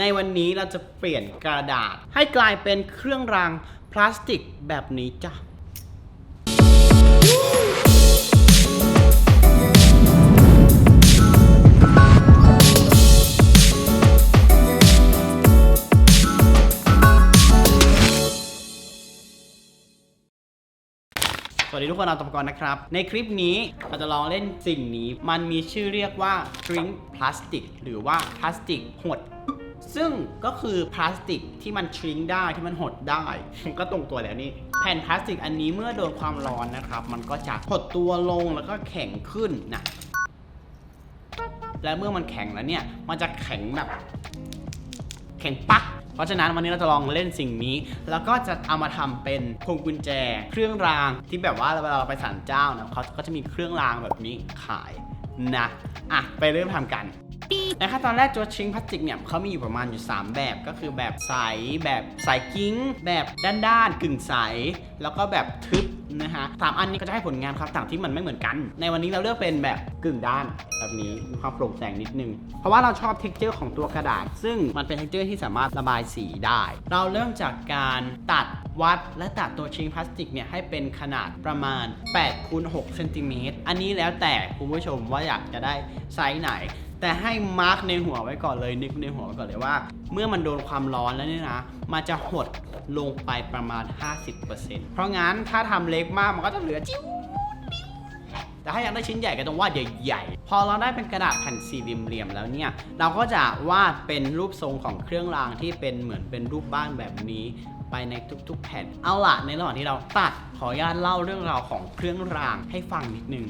ในวันนี้เราจะเปลี่ยนกระดาษ ให้กลายเป็นเครื่องรางพลาสติกแบบนี้จ้ะ สวัสดีทุกคนเราตบกรนะครับ ในคลิปนี้เราจะลองเล่นสิ่งนี้ มันมีชื่อเรียกว่า shrink plastic หรือว่าพลาสติกหด ซึ่งก็คือพลาสติกที่มันชริงได้ที่มันหดได้ ก็ตรงตัวแล้วนี่แผ่นพลาสติกอันนี้เมื่อโดนความร้อนนะครับ มันก็จะหดตัวลงแล้วก็แข็งขึ้นนะและเมื่อมันแข็งแล้วเนี่ย มันจะแข็งแบบแข็งปัก เพราะฉะนั้นวันนี้เราจะลองเล่นสิ่งนี้ แล้วก็จะเอามาทำเป็นพวงกุญแจ เครื่องรางที่แบบว่าเวลาเราไปศาลเจ้านะเขาก็จะมีเครื่องรางแบบนี้ขายนะ อะ ไปเริ่มทำกัน ในขั้นตอนแรกตัวชิงพลาสติกเนี่ยเขามีอยู่ประมาณอยู่ 3 แบบก็คือแบบใสแบบใสกิ้ง แบบด้านๆกึ่งใส แล้วก็แบบทึบนะฮะสามอันนี้ก็จะให้ผลงานความต่างที่มันไม่เหมือนกัน ในวันนี้เราเลือกเป็นแบบกึ่งด้านแบบนี้มีความโปร่งแสงนิดนึง เพราะว่าเราชอบเท็กเจอร์ของตัวกระดาษ ซึ่งมันเป็นเท็กเจอร์ที่สามารถระบายสีได้ เราเริ่มจากการตัดวัดและตัดตัวชิงพลาสติกเนี่ยให้เป็นขนาดประมาณ8คูณ6เซนติเมตรอันนี้แล้วแต่คุณผู้ชมว่าอยากจะได้ไซส์ไหน แต่ให้มาร์กในหัวไว้ก่อนเลยนึกในหัวไว้ก่อนเลยว่า เมื่อมันโดนความร้อนแล้วเนี่ยนะ มันจะหดลงไปประมาณ 50%เพราะงั้นถ้าทำเล็กมากมันก็จะเหลือจิ้วแต่ถ้าอยากได้ชิ้นใหญ่ก็ต้องวาดใหญ่ๆ พอเราได้เป็นกระดาษแผ่นสี่เหลี่ยมๆแล้วเนี่ย เราก็จะวาดเป็นรูปทรงของเครื่องรางที่เป็นเหมือนเป็นรูปบ้านแบบนี้ไปในทุกๆ แผ่น เอาล่ะในระหว่างที่เราตัดขออนุญาตเล่าเรื่องราวของเครื่องรางให้ฟังนิดนึง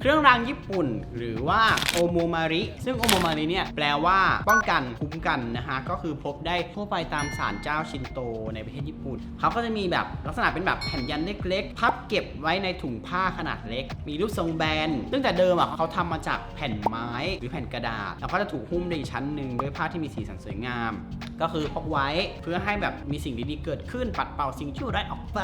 เครื่องรางญี่ปุ่น หรือว่าโอโมมาริ ซึ่งโอโมมาริเนี่ยแปลว่าป้องกันคุ้มกันนะฮะ ก็คือพบได้ทั่วไปตามศาลเจ้าชินโตในประเทศญี่ปุ่น เขาก็จะมีแบบลักษณะเป็นแบบแผ่นยันเล็กๆ พับเก็บไว้ในถุงผ้าขนาดเล็ก มีรูปทรงแบน ซึ่งแต่เดิมอะเขาทำมาจากแผ่นไม้หรือแผ่นกระดาษ แล้วก็จะถูกหุ้มในอีกชั้นหนึ่งด้วยผ้าที่มีสีสันสวยงาม ก็คือพกไว้เพื่อให้แบบมีสิ่งดีๆเกิดขึ้นปัดเป่าสิ่งชั่วร้ายออกไป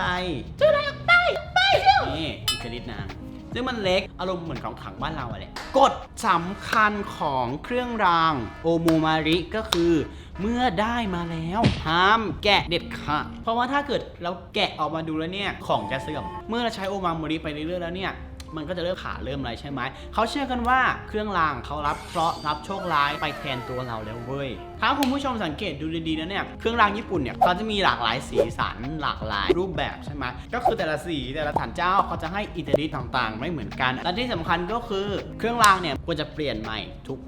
ชั่วร้ายออกไปไปนี่อิจริตนาง ซึ่งมันเล็กอารมณ์เหมือนของขังบ้านเราอะแหละกฎสำคัญของเครื่องรางโอมูมาริก็คือ เมื่อได้มาแล้วห้ามแกะเด็ดขาดเพราะว่าถ้าเกิดเราแกะออกมาดูแล้วเนี่ยของจะเสื่อม เมื่อเราใช้โอมามาริไปเรื่อยๆแล้วเนี่ยมันก็จะเริ่มขาเริ่มอะไรใช่ไหม เขาเชื่อกันว่าเครื่องรางเขารับเคราะห์รับโชคร้ายไปแทนตัวเราแล้วเว้ยถ้าคุณผู้ชมสังเกตดูดีๆนะเนี่ย เครื่องรางญี่ปุ่นเนี่ยเขาจะมีหลากหลายสีสันหลากหลายรูปแบบใช่ไหมก็คือแต่ละสีแต่ละฐานเจ้าเขาจะให้อิทธิฤทธิ์ต่างๆ ไม่เหมือนกัน และที่สำคัญก็คือเครื่องรางเนี่ยควรจะเปลี่ยนใหม่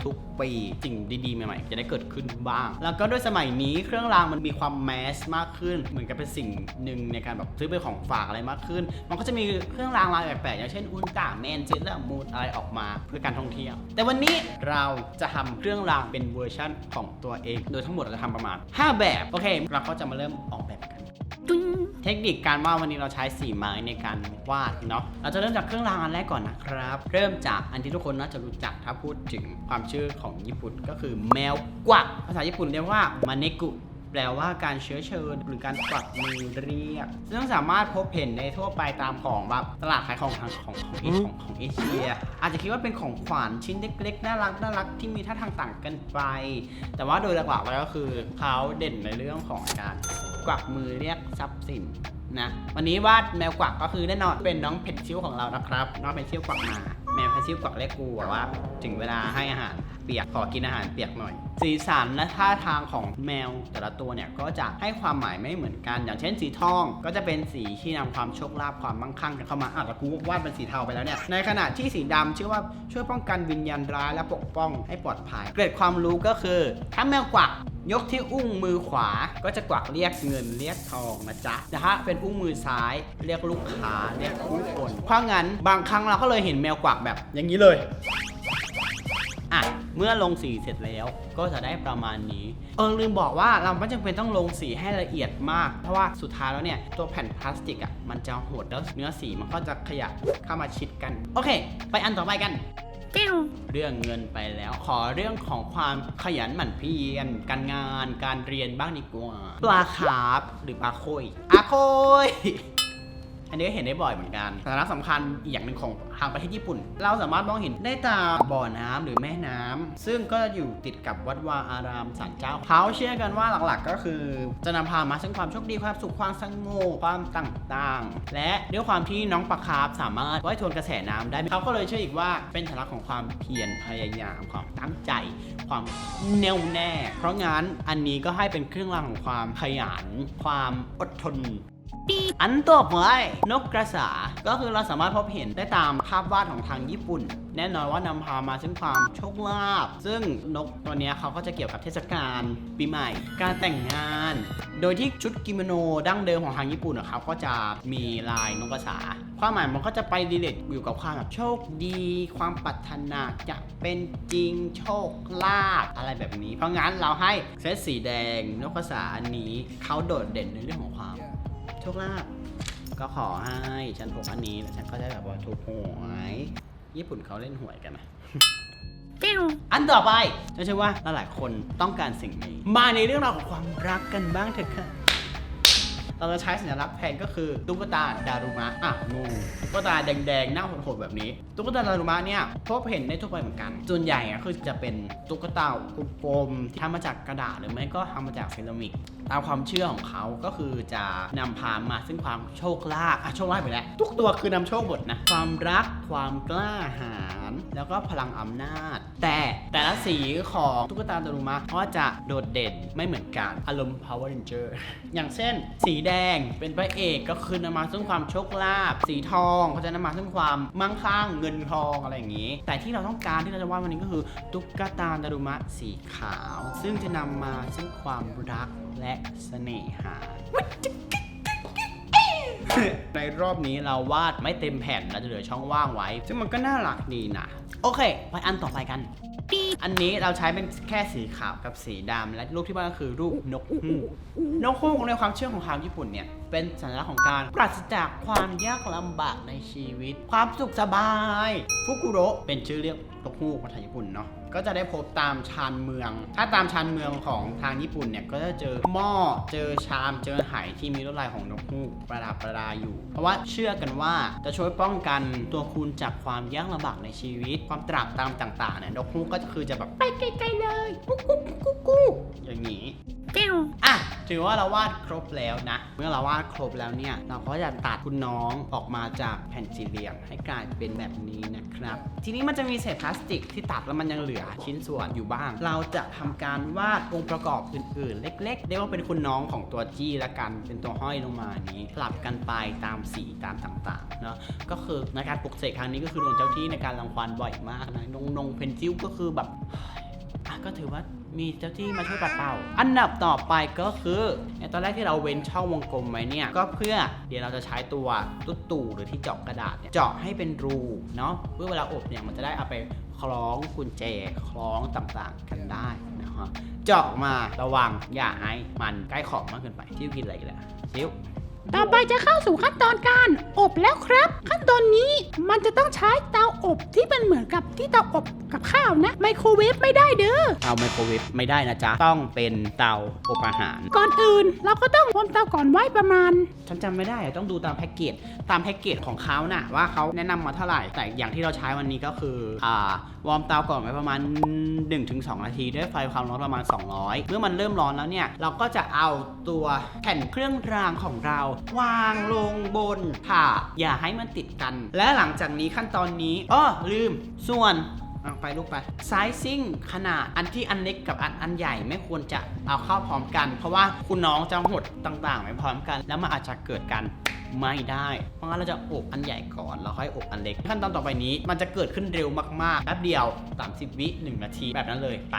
ทุกๆปีสิ่งดีๆใหม่ๆ จะได้เกิดขึ้นบ้าง แล้วก็ด้วยสมัยนี้เครื่องรางมันมีความแมสมากขึ้น เหมือนกับเป็นสิ่งหนึ่งในการแบบซื้อเป็นของฝากอะไรมากขึ้น มันก็จะมีเครื่องรางลายแปลกๆอย่างเช่นอุลตร้าแมนเซเลอร์มูนอะไรออกมาเพื่อการท่องเที่ยว แต่วันนี้เราจะทำเครื่องรางเป็นเวอร์ชั่นของตัวเอง โดยทั้งหมดเราจะทำประมาณ 5 แบบ โอเค เราก็จะมาเริ่มออกแบบกัน เทคนิคการวาดวันนี้เราใช้สีไม้ในการวาดเนาะ เราจะเริ่มจากเครื่องรางอันแรกก่อนนะครับ เริ่มจากอันที่ทุกคนน่าจะรู้จักถ้าพูดถึงความชื่อของญี่ปุ่นก็คือแมวกวัก ภาษาญี่ปุ่นเรียกว่ามาเนกุ แปลว่าการเชื้อเชิญหรือการกวักมือเรียก ซึ่งสามารถพบเห็นในทั่วไปตามของแบบตลาดขายของทางของของเอของของเอเชีย อาจจะคิดว่าเป็นของขวัญชิ้นเล็กๆน่ารักน่ารักที่มีท่าทางต่างกันไป แต่ว่าโดยหลักๆแล้วก็คือเขาเด่นในเรื่องของการกวักมือเรียกทรัพย์สินนะวันนี้วาดแมวกวักก็คือแน่นอนเป็นน้องเพชรชิวของเรานะครับ น้องเพชรชิวกวักมา แมวเพชรชิวกวักเรียกกูบอกว่าถึงเวลาให้อาหารเปียกขอกินอาหารเปียกหน่อย สีสันและท่าทางของแมวแต่ละตัวเนี่ยก็จะให้ความหมายไม่เหมือนกัน อย่างเช่นสีทองก็จะเป็นสีที่นำความโชคลาภความมั่งคั่งเข้ามาอะแต่กูวาดเป็นสีเทาไปแล้วเนี่ยในขณะที่สีดำชื่อว่าช่วยป้องกันวิญญาณร้ายและปกป้องให้ปลอดภัยเกร็ดความรู้ก็คือถ้าแมวกวักยกที่อุ้งมือขวาก็จะกวักเรียกเงินเรียกทองนะจ๊ะแต่ถ้าเป็นอุ้งมือซ้ายเรียกลูกค้าเรียกผู้คนเพราะงั้นบางครั้งเราก็เลยเห็นแมวกวักแบบอย่างนี้เลย อะเมื่อลงสีเสร็จแล้วก็จะได้ประมาณนี้ เออลืมบอกว่าเราไม่จำเป็นต้องลงสีให้ละเอียดมาก เพราะว่าสุดท้ายแล้วเนี่ยตัวแผ่นพลาสติกอะมันจะหดแล้วเนื้อสีมันก็จะขยับเข้ามาชิดกัน โอเค ไปอันต่อไปกันเรื่องเงินไปแล้วขอเรื่องของความขยันหมั่นเพียรการงานการเรียนบ้างดีกว่าปลาคาร์ฟหรือปลาโคยอาโคย อันนี้ก็เห็นได้บ่อยเหมือนกันสาระสำคัญอีกอย่างหนึ่งของทางประเทศญี่ปุ่น เราสามารถมองเห็นได้ตามบ่อน้ำหรือแม่น้ำซึ่งก็อยู่ติดกับวัดวาอารามศาลเจ้าเขาเชื่อกันว่าหลักๆ ก็คือ จะนำพามาซึ่งความโชคดีความสุขความสงบความต่างๆ และด้วยความที่น้องปลาคาร์ฟสามารถว่ายทวนกระแสน้ำได้เขาก็เลยเชื่ออีกว่าเป็นสัญลักษณ์ของความเพียรพยายามความตั้งใจ ความแน่วแน่ เพราะงั้นอันนี้ก็ให้เป็นเครื่องรางของความขยันความอดทน อันต่อไปนกกระสา ก็คือเราสามารถพบเห็นได้ตามภาพวาดของทางญี่ปุ่น แน่นอนว่านำพามาซึ่งความโชคลาภซึ่งนกตัวนี้เขาก็จะเกี่ยวกับเทศกาลปีใหม่ การแต่งงาน โดยที่ชุดกิโมโนดั้งเดิมของทางญี่ปุ่นอะครับก็จะมีลายนกกระสา ความหมายมันก็จะไปรีเลทอยู่กับความแบบโชคดี ความปรารถนาจะเป็นจริงโชคลาภอะไรแบบนี้ เพราะงั้นเราให้เซตสีแดงนกกระสาอันนี้เขาโดดเด่นในเรื่องของความ คลาภก็ขอให้ฉันถูกอันนี้แล้วฉันก็ได้แบบว่าถูกหวยญี่ปุ่นเขาเล่นหวยกันนะอันต่อไปจะเชื่อว่าหลายๆคนต้องการสิ่งนี้ มาในเรื่องราวของความรักกันบ้างเถอะค่ะ เราจะใช้สัญลักษณ์แทนก็คือตุ๊กตาดารุมะอะงูตุ๊กตาแดงๆหน้าโหดๆแบบนี้ ตุ๊กตาดารุมะเนี่ยพบเห็นได้ทั่วไปเหมือนกัน ส่วนใหญ่อะคือจะเป็นตุ๊กตากลมๆที่ทำมาจากกระดาษหรือไม่ก็ทำมาจากเซรามิกตามความเชื่อของเขาก็คือจะนำพามาซึ่งความโชคลาภอะโชคลาภไปแล้ว ทุกตัวคือนำโชคหมดนะ ความรัก ความกล้าหาญ แล้วก็พลังอำนาจ แต่แต่ละสีของตุ๊กตาดารุมะก็จะโดดเด่นไม่เหมือนกันอารมณ์ Power Ranger อย่างเช่น สีแดงเป็นพระเอกก็คือนำมาซึ่งความโชคลาภสีทองก็จะนำมาซึ่งความมั่งคั่งเงินทองอะไรอย่างนี้ แต่ที่เราต้องการที่เราจะวาดวันนี้ก็คือ ตุ๊กตาดารุมะสีขาว ซึ่งจะนำมาซึ่งความรักและเสน่หาในรอบนี้เราวาดไม่เต็มแผ่นเราจะเหลือช่องว่างไว้ ซึ่งมันก็น่ารักดีนะ โอเค ไปอันต่อไปกัน อันนี้เราใช้เป็นแค่สีขาวกับสีดำและรูปที่ว่าก็คือรูปนกฮูกนกฮูกในความเชื่อของชาวญี่ปุ่นเนี่ย เป็นสัญลักษณ์ของการปราศจากความยากลำบากในชีวิต ความสุขสบาย ฟุกุโระเป็นชื่อเรียกนกฮูกภาษาญี่ปุ่นเนาะก็จะได้พบตามชานเมือง ถ้าตามชานเมืองของทางญี่ปุ่นเนี่ย ก็จะเจอหม้อ เจอชาม เจอไหที่มีลวดลายของนกฮูกประดับประดาอยู่ เพราะว่าเชื่อกันว่าจะช่วยป้องกันตัวคุณจากความยากลำบากในชีวิต ความตรากตรำต่างๆเนี่ยนกฮูกก็คือจะแบบไปไกลๆเลยกุ๊กกุ๊กกุ๊กกุ๊กอย่างนี้ อะถือว่าเราวาดครบแล้วนะ เมื่อเราวาดครบแล้วเนี่ย เราก็จะตัดคุณน้องออกมาจากแผ่นสี่เหลี่ยมให้กลายเป็นแบบนี้นะครับ ทีนี้มันจะมีเศษพลาสติกที่ตัดแล้วมันยังเหลือชิ้นส่วนอยู่บ้าง เราจะทำการวาดองค์ประกอบอื่นๆ เล็กๆเรียกว่าเป็นคุณน้องของตัวจี้ละกัน เป็นตัวห้อยลงมานี้สลับกันไปตามสีตามต่างๆเนาะก็คือในการปลุกเสกครั้งนี้ก็คือโดนเจ้าที่ในการรังควานบ่อยมากนะนงนงเพนซิลก็คือแบบ ก็ถือว่ามีเจ้าที่มาช่วยปัดเป่า อันดับต่อไปก็คือในตอนแรกที่เราเว้นช่องวงกลมไว้เนี่ยก็เพื่อเดี๋ยวเราจะใช้ตัวตุ๊ดตู่หรือที่เจาะกระดาษเนี่ยเจาะให้เป็นรูเนาะเพื่อเวลาอบเนี่ยมันจะได้เอาไปคล้องกุญแจคล้องต่างๆกันได้นะฮะเจาะมาระวังอย่าให้มันใกล้ขอบมากเกินไปที่กินอะไรอีกแล้วซิว ต่อไปจะเข้าสู่ขั้นตอนการอบแล้วครับ ขั้นตอนนี้มันจะต้องใช้เตาอบที่มันเหมือนกับที่เตาอบกับข้าวนะไมโครเวฟไม่ได้เด้อเตาไมโครเวฟไม่ได้นะจ๊ะ ต้องเป็นเตาอบอาหาร ก่อนอื่นเราก็ต้องวอร์มเตาก่อนไว้ประมาณ ฉันจำไม่ได้อะต้องดูตามแพ็กเกจตามแพ็กเกจของเขาน่ะว่าเขาแนะนำมาเท่าไหร่ แต่อย่างที่เราใช้วันนี้ก็คืออ่าวอร์มเตาก่อนไว้ประมาณ 1-2 นาทีด้วยไฟความร้อนประมาณ 200 เมื่อมันเริ่มร้อนแล้วเนี่ยเราก็จะเอาตัวแผ่นเครื่องรางของเราวางลงบนผ่าอย่าให้มันติดกัน และหลังจากนี้ขั้นตอนนี้อ้อลืม ส่วนเอาไปลูกไปไซซิ่งขนาดอันที่อันเล็กกับอันอันใหญ่ไม่ควรจะเอาเข้าพร้อมกัน เพราะว่าคุณน้องจะหดต่างๆไม่พร้อมกัน แล้วมันอาจจะเกิดการไม่ได้ เพราะงั้นเราจะอบอันใหญ่ก่อน แล้วค่อยอบอันเล็ก ขั้นตอนต่อไปนี้ มันจะเกิดขึ้นเร็วมากๆแป๊บเดียว 30 วิ 1 นาทีแบบนั้นเลยไป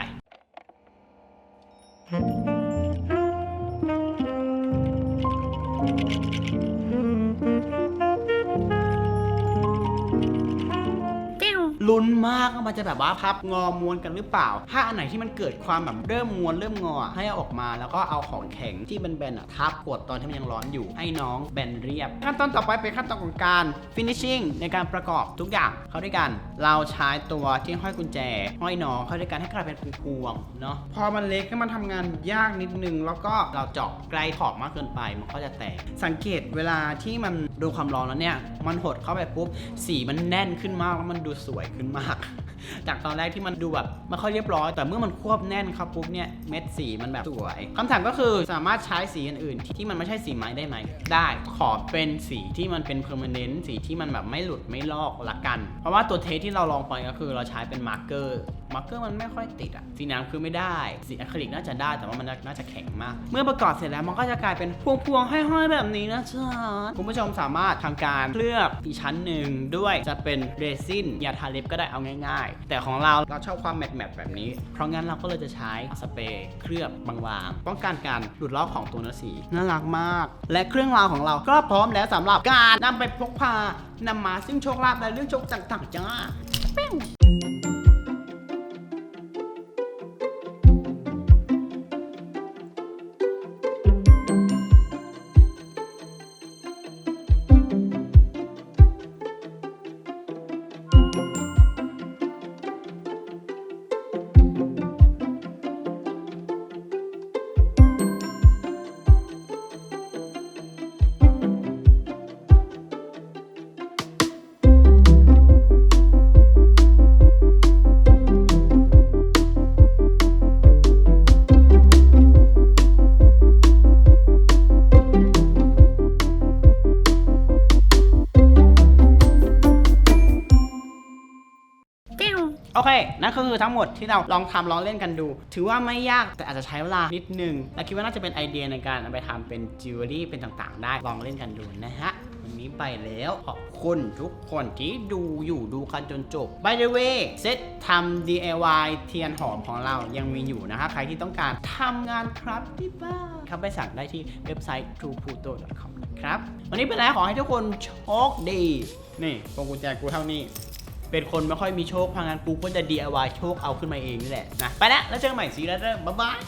ลุ้นมากว่ามันจะแบบว่าพับงอม้วนกันหรือเปล่า ถ้าอันไหนที่มันเกิดความแบบเริ่มม้วนเริ่มงอให้เอาออกมาแล้วก็เอาของแข็งที่เป็นแบนๆอะทับกดตอนที่มันยังร้อนอยู่ ให้น้องแบนเรียบ ขั้นตอนต่อไปเป็นขั้นตอนของการ finishing ในการประกอบทุกอย่างเข้าด้วยกัน เราใช้ตัวที่ห้อยกุญแจ ห้อยน้องเข้าด้วยกันให้กลายเป็นพวงๆเนาะพอมันเล็กก็มันทำงานยากนิดนึง แล้วก็เราเจาะใกล้ขอบมากเกินไปมันก็จะแตก สังเกตเวลาที่มันโดนความร้อนแล้วเนี่ยมันหดเข้าไปปุ๊บสีมันแน่นขึ้นมากแล้วมันดูสวยขึ้นมาก จากตอนแรกที่มันดูแบบไม่ค่อยเรียบร้อย แต่เมื่อมันควบแน่นครับปุ๊บเนี่ยเม็ดสีมันแบบสวยคำถามก็คือสามารถใช้สีอื่นๆ ที่มันไม่ใช่สีไม้ได้ไหม ได้ขอเป็นสีที่มันเป็นเพอร์มานเนนต์สีที่มันแบบไม่หลุดไม่ลอกละกัน เพราะว่าตัวเทสที่เราลองไปก็คือเราใช้เป็นมาร์กเกอร์ มาร์กเกอร์มันไม่ค่อยติดอะสีน้ำคือไม่ได้ สีอะคริลิกน่าจะได้แต่ว่ามันน่าจะแข็งมาก เมื่อประกอบเสร็จแล้วมันก็จะกลายเป็นพวงๆห้อยๆแบบนี้นะจ๊ะคุณผู้ชมสามารถทำการเคลือบอีกชั้นหนึ่งด้วยจะเป็นเรซินยาทาเล็บก็ได้เอาง่าย ๆ แต่ของเราเราชอบความแมตต์ๆแบบนี้ เพราะงั้นเราก็เลยจะใช้สเปรย์เคลือบบางๆป้องกันการหลุดลอกของตัวเนื้อสีน่ารักมาก และเครื่องราวของเราก็พร้อมแล้วสำหรับการนำไปพกพานำมาซึ่งโชคลาภและเรื่องโชคต่างๆจ้า โอเค นั่นก็คือทั้งหมดที่เราลองทำลองเล่นกันดู ถือว่าไม่ยากแต่อาจจะใช้เวลานิดนึงและคิดว่าน่าจะเป็นไอเดียในการเอาไปทำเป็นจิวเวลรี่เป็นต่างๆ ได้ลองเล่นกันดูนะฮะวันนี้ไปแล้วขอบคุณทุกคนที่ดูอยู่ดูกันจนจบ by the way เซตทำ DIY เทียนหอมของเรายังมีอยู่นะฮะใครที่ต้องการทำงานครับที่บ้านเข้าไปสั่งได้ที่เว็บไซต์ trueputo.com นะครับ วันนี้เป็นแล้วขอให้ทุกคนโชคดี นี่พวงกุญแจกูเท่านี้ เป็นคนไม่ค่อยมีโชคเพรางั้นกูก็จะ DIY โชคเอาขึ้นมาเองนี่แหละนะไปละแล้วเจอกันใหม่สีแล้วเริ่มบ๊ายบาย